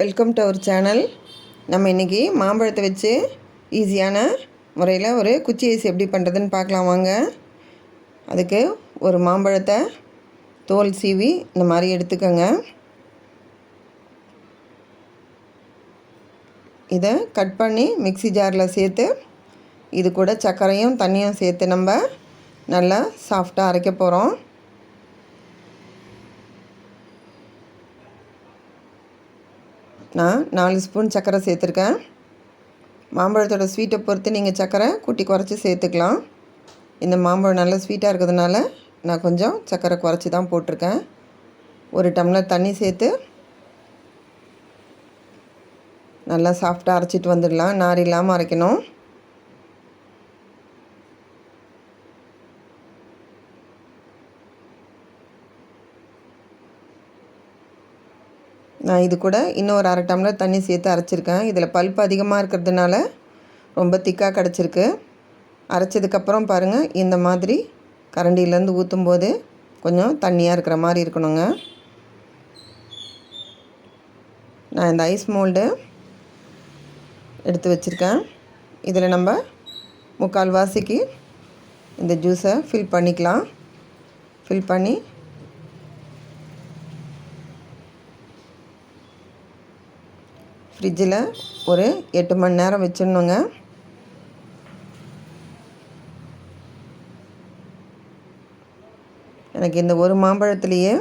Welcome to our channel நம்ம இன்றைக்கி மாம்பழத்தை வச்சு ஈஸியான முறையில் ஒரு குச்சி ஐஸ் எப்படி பண்ணுறதுன்னு பார்க்கலாம் வாங்க. அதுக்கு ஒரு மாம்பழத்தை தோல் சீவி இந்த மாதிரி எடுத்துக்கோங்க. இதை கட் பண்ணி மிக்சி ஜாரில் சேர்த்து இது கூட சர்க்கரையும் தண்ணியும் சேர்த்து நம்ம நல்லா சாஃப்டாக அரைக்க போகிறோம் நான் நாலு ஸ்பூன் சர்க்கரை சேர்த்துருக்கேன். மாம்பழத்தோட ஸ்வீட்டை பொறுத்து நீங்கள் சர்க்கரை கூட்டி குறைச்சி சேர்த்துக்கலாம். இந்த மாம்பழம் நல்லா ஸ்வீட்டாக இருக்கிறதுனால நான் கொஞ்சம் சர்க்கரை குறைச்சி தான் போட்டிருக்கேன். ஒரு டம்ளர் தண்ணி சேர்த்து நல்லா சாஃப்டாக அரைச்சிட்டு வந்துடலாம். நார் இல்லாமல் அரைக்கணும். நான் இது கூட இன்னும் ஒரு அரை டம்ளர் தண்ணி சேர்த்து அரைச்சிருக்கேன். இதில் பல்ப்பு அதிகமாக இருக்கிறதுனால ரொம்ப திக்காக கிடச்சிருக்கு. அரைச்சதுக்கப்புறம் பாருங்கள் இந்த மாதிரி கரண்டியிலேருந்து ஊற்றும் போது கொஞ்சம் தண்ணியாக இருக்கிற மாதிரி இருக்கணுங்க. நான் இந்த ஐஸ் மோல்டு எடுத்து வச்சுருக்கேன். இதில் நம்ம முக்கால் வாசிக்கு இந்த ஜூஸை ஃபில் பண்ணிக்கலாம். ஃபில் பண்ணி ஃப்ரிட்ஜில் ஒரு எட்டு மணி நேரம் வச்சிடணுங்க. எனக்கு இந்த ஒரு மாம்பழத்துலேயே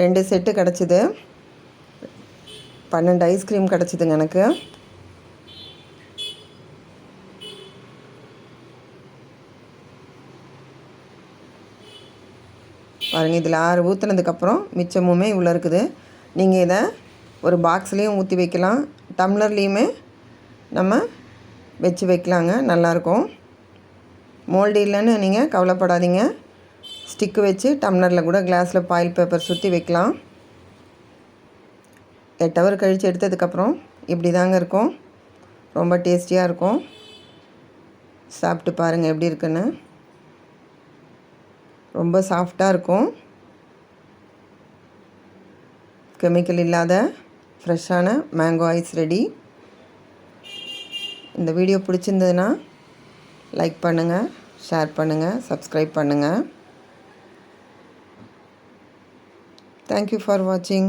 ரெண்டு செட்டு கிடச்சிது. பன்னெண்டு ஐஸ்கிரீம் கிடச்சிதுங்க எனக்கு. பாருங்கள் இதில் ஆறு ஊற்றுனதுக்கப்புறம் மிச்சமுமே இவ்வளோ இருக்குது. நீங்கள் இதை ஒரு பாக்ஸ்லேயும் ஊற்றி வைக்கலாம். டம்ளர்லேயுமே நம்ம வச்சு வைக்கலாங்க. நல்லாயிருக்கும். மோல்டு இல்லைன்னு நீங்கள் கவலைப்படாதீங்க. ஸ்டிக்கு வச்சு டம்ளரில் கூட கிளாஸில் பாயில் பேப்பர் சுற்றி வைக்கலாம். எட்டு ஹவர் கழித்து எடுத்ததுக்கப்புறம் இப்படி தாங்க இருக்கும். ரொம்ப டேஸ்டியாக இருக்கும். சாப்பிட்டு பாருங்கள் எப்படி இருக்குன்னு. ரொம்ப சாஃப்டாக இருக்கும். கெமிக்கல் இல்லாத ஃப்ரெஷ்ஷான மேங்கோ ஐஸ் ரெடி இந்த வீடியோ பிடிச்சிருந்ததுன்னா லைக் பண்ணுங்கள் ஷேர் பண்ணுங்கள் சப்ஸ்கிரைப் பண்ணுங்கள் தேங்க்யூ ஃபார் வாட்சிங்